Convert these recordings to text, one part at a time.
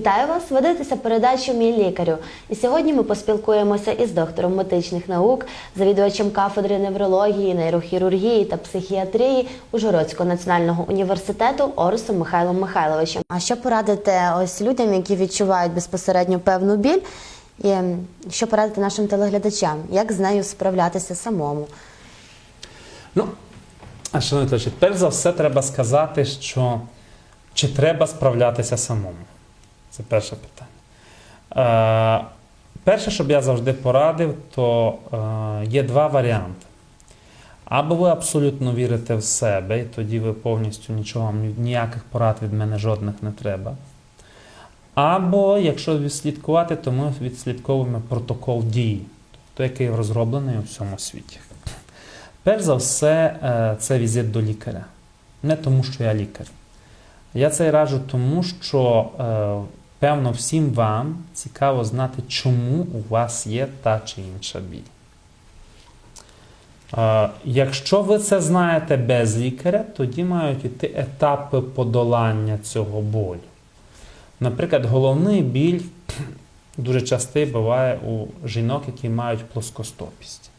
Вітаю вас! Ви дивитеся передачу Мій лікарю. І сьогодні ми поспілкуємося із доктором медичних наук, завідувачем кафедри неврології, нейрохірургії та психіатрії Ужгородського національного університету Орсом Михайлом Михайловичем. А що порадите ось людям, які відчувають безпосередньо певну біль? І що порадити нашим телеглядачам, як з нею справлятися самому? Ну, а шановні перш за все треба сказати, що чи треба справлятися самому? Це перше питання. Е, перше, що б я завжди порадив, то е, є два варіанти. Або ви абсолютно вірите в себе, і тоді ви повністю нічого, ніяких порад від мене жодних не треба. Або, якщо відслідкувати, то ми відслідковуємо протокол дії, тобто який розроблений у всьому світі. Перш за все, е, це візит до лікаря. Не тому, що я лікар. Я це раджу тому, що е, певно всім вам цікаво знати, чому у вас є та чи інша біль. Якщо ви це знаєте без лікаря, тоді мають йти етапи подолання цього болю. Наприклад, головний біль дуже частий буває у жінок, які мають плоскостопість.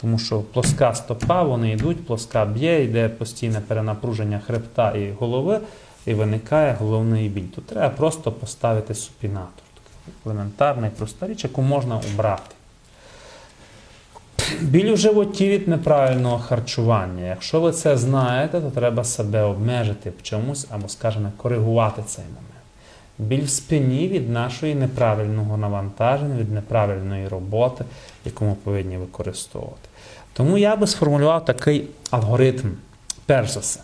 Тому що плоска стопа, вони йдуть, плоска б'є, йде постійне перенапруження хребта і голови, і виникає головний біль. Тут треба просто поставити супінатор. Такий елементарний, проста річ, яку можна убрати. Біль у животі від неправильного харчування. Якщо ви це знаєте, то треба себе обмежити в чомусь або, скажімо, коригувати цей момент. Біль в спині від нашої неправильного навантаження, від неправильної роботи, яку ми повинні використовувати. Тому я би сформулював такий алгоритм. Перш за все,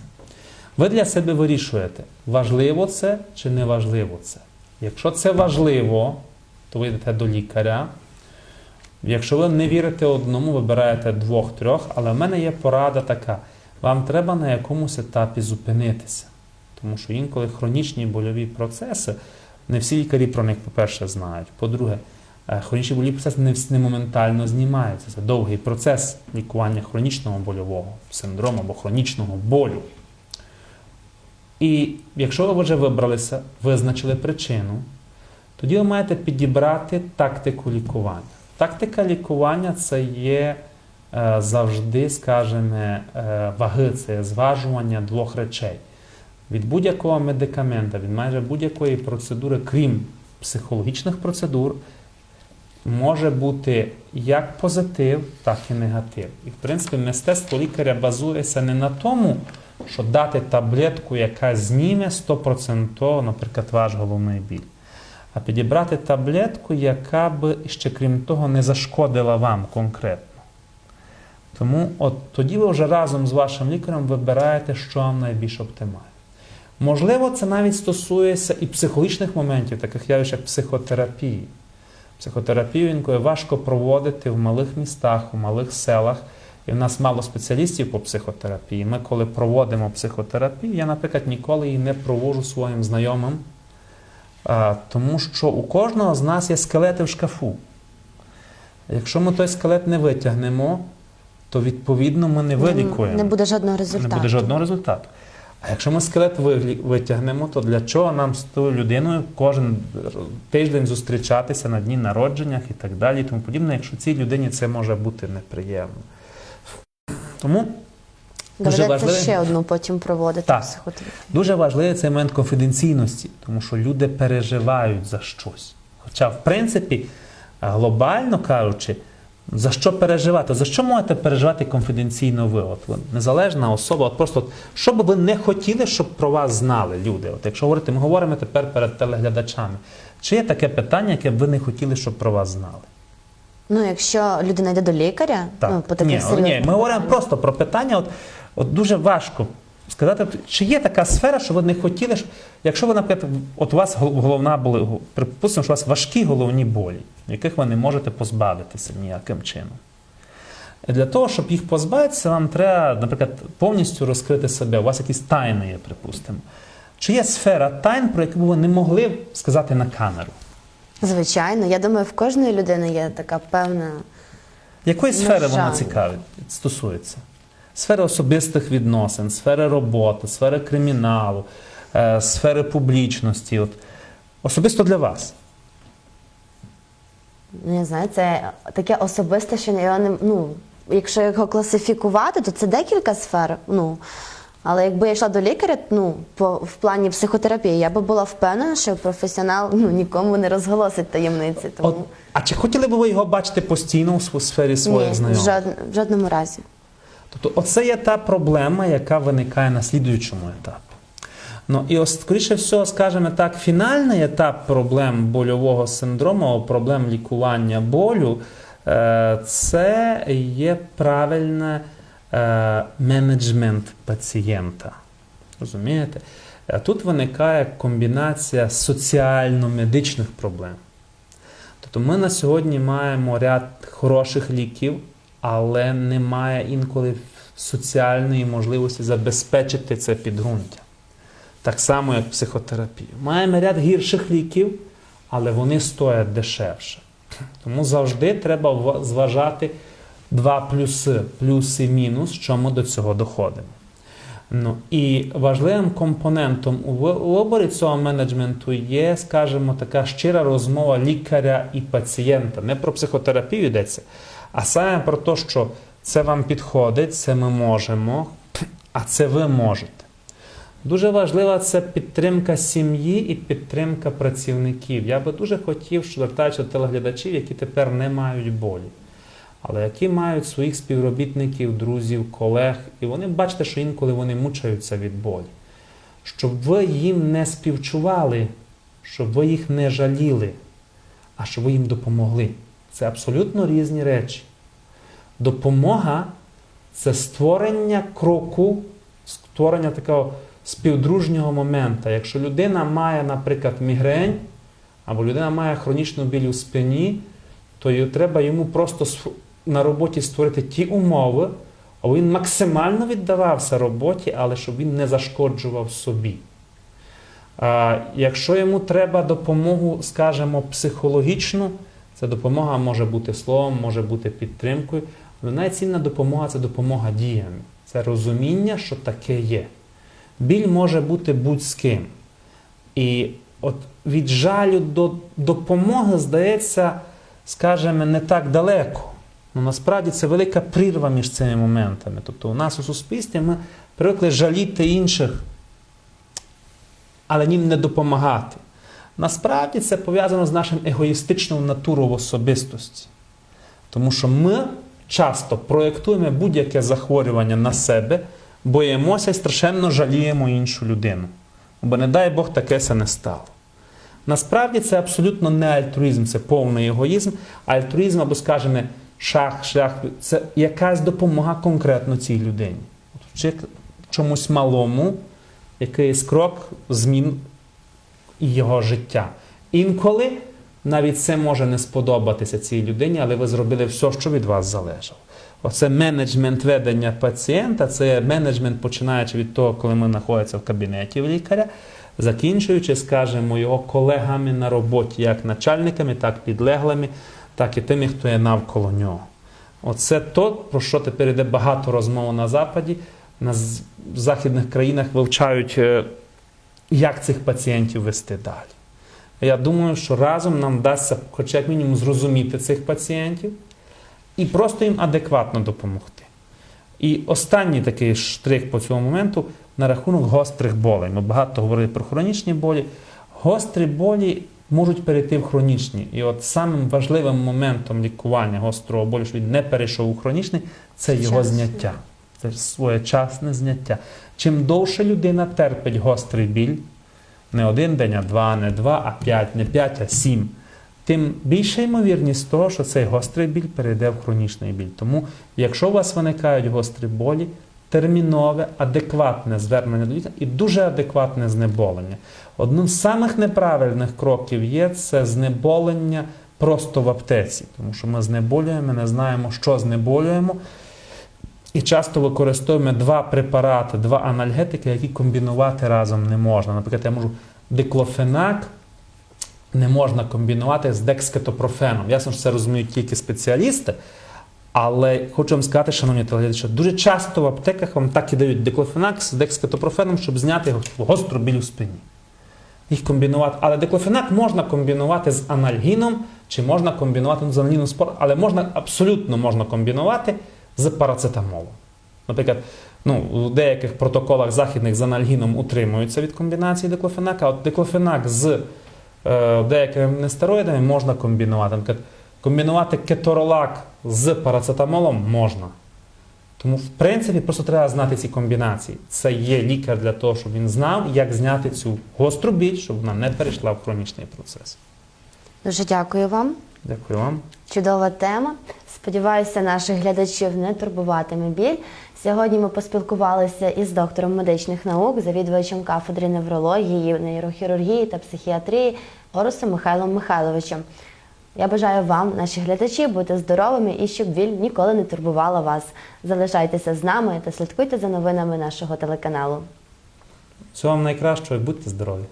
ви для себе вирішуєте, важливо це чи не важливо це. Якщо це важливо, то ви йдете до лікаря. Якщо ви не вірите одному, вибираєте двох-трьох, але в мене є порада така: вам треба на якомусь етапі зупинитися. Тому що інколи хронічні больові процеси, не всі лікарі про них, по-перше, знають. По-друге, е, хронічні больові процеси не, не моментально знімаються. Це довгий процес лікування хронічного больового синдрому або хронічного болю. І якщо ви вже вибралися, визначили причину, тоді ви маєте підібрати тактику лікування. Тактика лікування це є е, завжди, скажімо, е, ваги, це зважування двох речей. Від будь-якого медикамента, від майже будь-якої процедури, крім психологічних процедур, може бути як позитив, так і негатив. І, в принципі, мистецтво лікаря базується не на тому, що дати таблетку, яка зніме 100%, наприклад, ваш головний біль, а підібрати таблетку, яка би ще крім того не зашкодила вам конкретно. Тому от тоді ви вже разом з вашим лікарем вибираєте, що вам найбільш оптимально. Можливо, це навіть стосується і психологічних моментів, таких явищ, як психотерапії. Психотерапію інколи важко проводити в малих містах, у малих селах. І в нас мало спеціалістів по психотерапії. Ми, коли проводимо психотерапію, я, наприклад, ніколи її не проводжу своїм знайомим, тому що у кожного з нас є скелети в шкафу. Якщо ми той скелет не витягнемо, то відповідно ми не вилікуємо. Не буде жодного Не результату. буде жодного результату. А якщо ми скелет витягнемо, то для чого нам з тою людиною кожен тиждень зустрічатися на дні народженнях і так далі, і тому подібне, якщо цій людині це може бути неприємно. Тому дуже важливо, ще одну потім проводити Так. психотерапію. дуже важливий цей момент конфіденційності, тому що люди переживають за щось. Хоча, в принципі, глобально кажучи, за що переживати? За що можете переживати конфіденційно ви? От ви незалежна особа, от просто от, що би ви не хотіли, щоб про вас знали люди? От якщо говорити, ми говоримо тепер перед телеглядачами. Чи є таке питання, яке б ви не хотіли, щоб про вас знали? Ну, якщо людина йде до лікаря, ну, по таких ні, серйозних ні, ми говоримо питаннях. просто про питання. От, от дуже важко сказати, чи є така сфера, що ви не хотіли, щоб- якщо ви, наприклад, от у вас гол- головна були, припустимо, що у вас важкі головні болі, яких ви не можете позбавитися ніяким чином. Для того, щоб їх позбавитися, вам треба, наприклад, повністю розкрити себе. У вас якісь тайни є, припустимо. Чи є сфера тайн, про яку б ви не могли сказати на камеру? Звичайно, я думаю, в кожної людини є така певна. Якої сфери вона жаль. цікавить, стосується? Сфери особистих відносин, сфери роботи, сфери криміналу, е, сфери публічності. От. Особисто для вас. Ну, я знаю, це таке особисте, що його не ну, якщо його класифікувати, то це декілька сфер. Ну але якби я йшла до лікаря, ну по в плані психотерапії, я би була впевнена, що професіонал ну нікому не розголосить таємниці. Тому От, а чи хотіли б ви його бачити постійно у сфері своїх ні, в, жод, в жодному разі. Тобто, оце є та проблема, яка виникає на слідуючому етапі. Ну і ось, скоріше всього, скажімо так, фінальний етап проблем больового синдрому, проблем лікування болю, е, це є правильне е, менеджмент пацієнта. Розумієте? Е, Тут виникає комбінація соціально-медичних проблем. Тобто ми на сьогодні маємо ряд хороших ліків, але немає інколи соціальної можливості забезпечити це підґрунтя. Так само, як психотерапія. Маємо ряд гірших ліків, але вони стоять дешевше. Тому завжди треба зважати два плюси, плюс і мінус, що ми до цього доходимо. Ну, і важливим компонентом у виборі цього менеджменту є, скажімо, така щира розмова лікаря і пацієнта. Не про психотерапію йдеться, а саме про те, що це вам підходить, це ми можемо, а це ви можете. Дуже важлива це підтримка сім'ї і підтримка працівників. Я би дуже хотів, що звертаючи до телеглядачів, які тепер не мають болі, але які мають своїх співробітників, друзів, колег, і вони бачите, що інколи вони мучаються від болі. Щоб ви їм не співчували, щоб ви їх не жаліли, а щоб ви їм допомогли. Це абсолютно різні речі. Допомога це створення кроку, створення такого співдружнього моменту. Якщо людина має, наприклад, мігрень, або людина має хронічну біль у спині, то треба йому просто на роботі створити ті умови, аби він максимально віддавався роботі, але щоб він не зашкоджував собі. А, якщо йому треба допомогу, скажімо, психологічну, ця допомога може бути словом, може бути підтримкою, але найцінна допомога це допомога діями. Це розуміння, що таке є. Біль може бути будь з ким. І от від жалю до допомоги, здається, скажімо, не так далеко. Ну, насправді це велика прірва між цими моментами. Тобто у нас у суспільстві ми привикли жаліти інших, але їм не допомагати. Насправді це пов'язано з нашим егоїстичною натурою в особистості. Тому що ми часто проєктуємо будь-яке захворювання на себе, боїмося і страшенно жаліємо іншу людину. Бо, не дай Бог, таке це не стало. Насправді це абсолютно не альтруїзм, це повний егоїзм. Альтруїзм, або, скажімо, шах, шлях це якась допомога конкретно цій людині. Чи чомусь малому, якийсь крок змін його життя. Інколи навіть це може не сподобатися цій людині, але ви зробили все, що від вас залежало. Оце менеджмент ведення пацієнта, це менеджмент, починаючи від того, коли ми знаходимося в кабінеті в лікаря, закінчуючи, скажімо, його колегами на роботі, як начальниками, так і підлеглими, так і тими, хто є навколо нього. Оце то, про що тепер йде багато розмов на Западі. На західних країнах вивчають, е, як цих пацієнтів вести далі. Я думаю, що разом нам вдасться, хоча як мінімум, зрозуміти цих пацієнтів і просто їм адекватно допомогти. І останній такий штрих по цьому моменту на рахунок гострих болей. Ми багато говорили про хронічні болі. Гострі болі можуть перейти в хронічні. І от самим важливим моментом лікування гострого болю, що він не перейшов у хронічний, це його Вчасно. зняття. Це своєчасне зняття. Чим довше людина терпить гострий біль, не один день, а два, не два, а п'ять, не п'ять, а сім, тим більша ймовірність того, що цей гострий біль перейде в хронічний біль. Тому, якщо у вас виникають гострі болі, термінове, адекватне звернення до лікаря і дуже адекватне знеболення. Одним з самих неправильних кроків є це знеболення просто в аптеці, тому що ми знеболюємо, не знаємо, що знеболюємо. І часто використовуємо два препарати, два анальгетики, які комбінувати разом не можна. Наприклад, я можу диклофенак не можна комбінувати з декскетопрофеном. Ясно, що це розуміють тільки спеціалісти, але хочу вам сказати, шановні телеглядачі, що дуже часто в аптеках вам так і дають диклофенак з декскетопрофеном, щоб зняти гостру біль у спині. їх комбінувати. Але диклофенак можна комбінувати з анальгіном, чи можна комбінувати ну, з анальгіном спор, але можна абсолютно можна комбінувати з парацетамолом. Наприклад, ну, у деяких протоколах західних з анальгіном утримуються від комбінації диклофенака, а от диклофенак з е, деякими нестероїдами можна комбінувати. Наприклад, комбінувати кеторолак з парацетамолом можна. Тому, в принципі, просто треба знати ці комбінації. Це є лікар для того, щоб він знав, як зняти цю гостру біль, щоб вона не перейшла в хронічний процес. Дуже дякую вам. Дякую вам. Чудова тема. Сподіваюся, наших глядачів не турбуватиме біль. Сьогодні ми поспілкувалися із доктором медичних наук, завідувачем кафедри неврології, нейрохірургії та психіатрії Горусом Михайлом Михайловичем. Я бажаю вам, наші глядачі, бути здоровими і щоб біль ніколи не турбувала вас. Залишайтеся з нами та слідкуйте за новинами нашого телеканалу. Всього вам найкращого і будьте здорові!